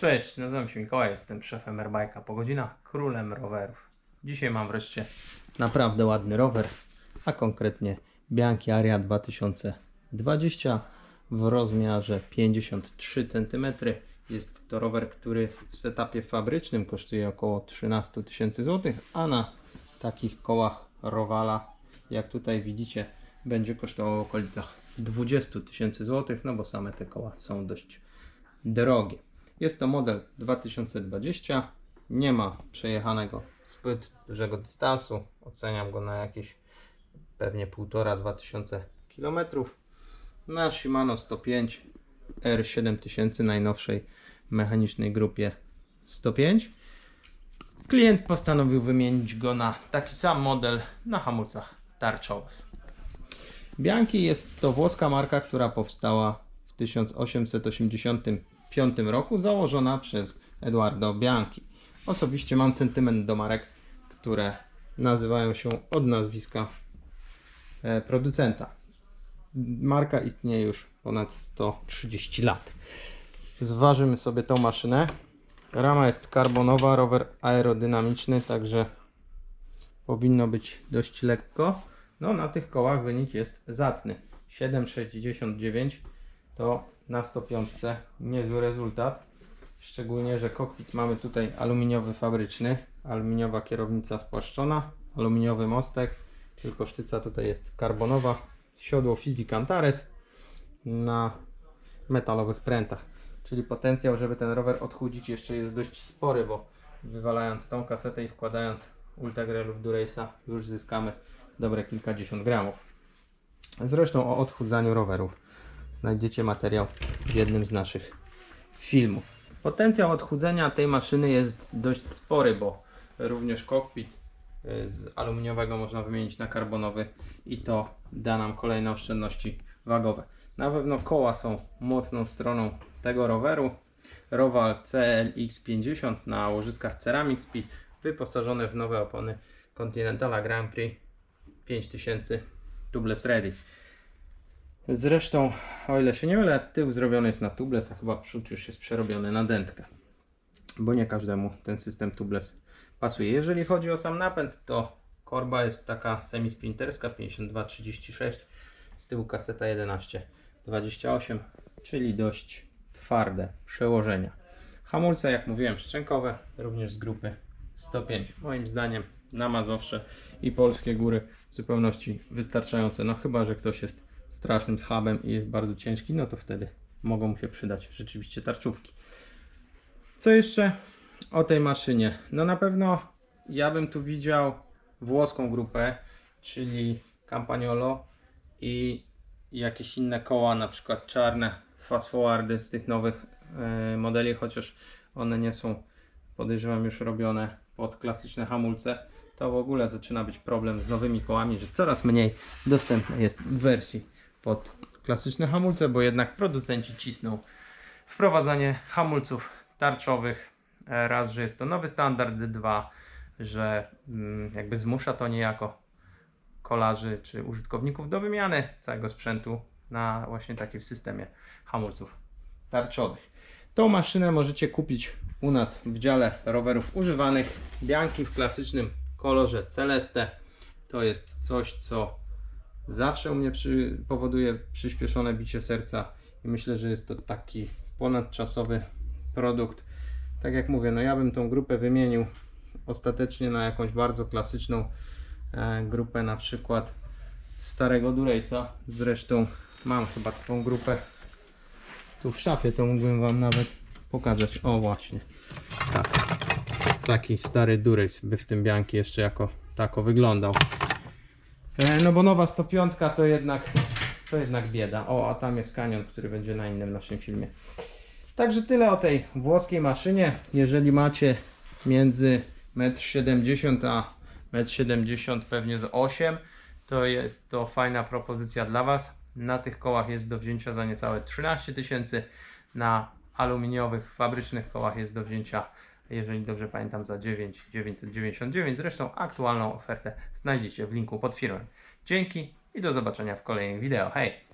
Cześć, nazywam się Mikołaj, jestem szefem Airbike'a po godzinach, królem rowerów. Dzisiaj mam wreszcie naprawdę ładny rower, a konkretnie Bianchi Aria 2020 w rozmiarze 53 cm. Jest to rower, który w setupie fabrycznym kosztuje około 13 tysięcy złotych, a na takich kołach Rowala, jak tutaj widzicie, będzie kosztowało w okolicach 20 tysięcy złotych, no bo same te koła są dość drogie. Jest to model 2020. Nie ma przejechanego zbyt dużego dystansu. Oceniam go na jakieś pewnie 1,5-2 km. Na Shimano 105 R7000 najnowszej mechanicznej grupie 105. Klient postanowił wymienić go na taki sam model na hamulcach tarczowych. Bianchi jest to włoska marka, która powstała w 1885 roku, założona przez Eduardo Bianchi. Osobiście mam sentyment do marek, które nazywają się od nazwiska e, producenta. Marka istnieje już ponad 130 lat. Zważymy sobie tą maszynę. Rama jest karbonowa, rower aerodynamiczny, także powinno być dość lekko. No na tych kołach wynik jest zacny. 7,69 to na 105 niezły rezultat. Szczególnie, że kokpit mamy tutaj aluminiowy fabryczny, aluminiowa kierownica spłaszczona, aluminiowy mostek, tylko sztyca tutaj jest karbonowa, siodło Fizik Antares na metalowych prętach. Czyli potencjał, żeby ten rower odchudzić jeszcze jest dość spory, bo wywalając tą kasetę i wkładając Ultegra lub Durace'a już zyskamy dobre kilkadziesiąt gramów. Zresztą o odchudzaniu rowerów znajdziecie materiał w jednym z naszych filmów. Potencjał odchudzenia tej maszyny jest dość spory, bo również kokpit y, z aluminiowego można wymienić na karbonowy i to da nam kolejne oszczędności wagowe. Na pewno koła są mocną stroną tego roweru. Rowal CLX50 na łożyskach Ceramic Speed wyposażone w nowe opony Continentala Grand Prix 5000 tubeless ready. Zresztą, o ile się nie mylę, tył zrobiony jest na tubeless, a chyba przód już jest przerobiony na dętkę. Bo nie każdemu ten system tubeless pasuje. Jeżeli chodzi o sam napęd, to korba jest taka semi-sprinterska 5236, z tyłu kaseta 1128, czyli dość twarde przełożenia. Hamulce, jak mówiłem, szczękowe, również z grupy 105. Moim zdaniem na Mazowsze i polskie góry w zupełności wystarczające. No chyba, że ktoś jest strasznym schabem i jest bardzo ciężki, no to wtedy mogą mu się przydać rzeczywiście tarczówki. Co jeszcze o tej maszynie? No na pewno ja bym tu widział włoską grupę, czyli Campagnolo i jakieś inne koła, na przykład czarne fast forwardy z tych nowych e, modeli, chociaż one nie są podejrzewam już robione pod klasyczne hamulce, to w ogóle zaczyna być problem z nowymi kołami, że coraz mniej dostępne jest w wersji pod klasyczne hamulce, bo jednak producenci cisną wprowadzanie hamulców tarczowych. E, Raz, że jest to nowy standard, dwa, że mm, jakby zmusza to niejako kolarzy czy użytkowników do wymiany całego sprzętu na właśnie taki w systemie hamulców tarczowych. Tą maszynę możecie kupić u nas w dziale rowerów używanych. Bianki w klasycznym kolorze Celeste. To jest coś, co zawsze u mnie przy, powoduje przyspieszone bicie serca i myślę, że jest to taki ponadczasowy produkt. Tak jak mówię, no ja bym tą grupę wymienił ostatecznie na jakąś bardzo klasyczną e, grupę, na przykład starego Durace'a. Zresztą mam chyba taką grupę tu w szafie, to mógłbym Wam nawet pokazać. O właśnie, tak. Taki stary Durace by w tym Bianchi jeszcze jako tako wyglądał. E, no bo nowa 105 to jednak, to jednak bieda. O, a tam jest kanion, który będzie na innym naszym filmie. Także tyle o tej włoskiej maszynie. Jeżeli macie między 1,70 m a 1,70 m pewnie z 8 to jest to fajna propozycja dla Was. Na tych kołach jest do wzięcia za niecałe 13 tysięcy. Na aluminiowych, fabrycznych kołach jest do wzięcia, jeżeli dobrze pamiętam, za 9 999. Zresztą aktualną ofertę znajdziecie w linku pod filmem. Dzięki i do zobaczenia w kolejnym wideo. Hej!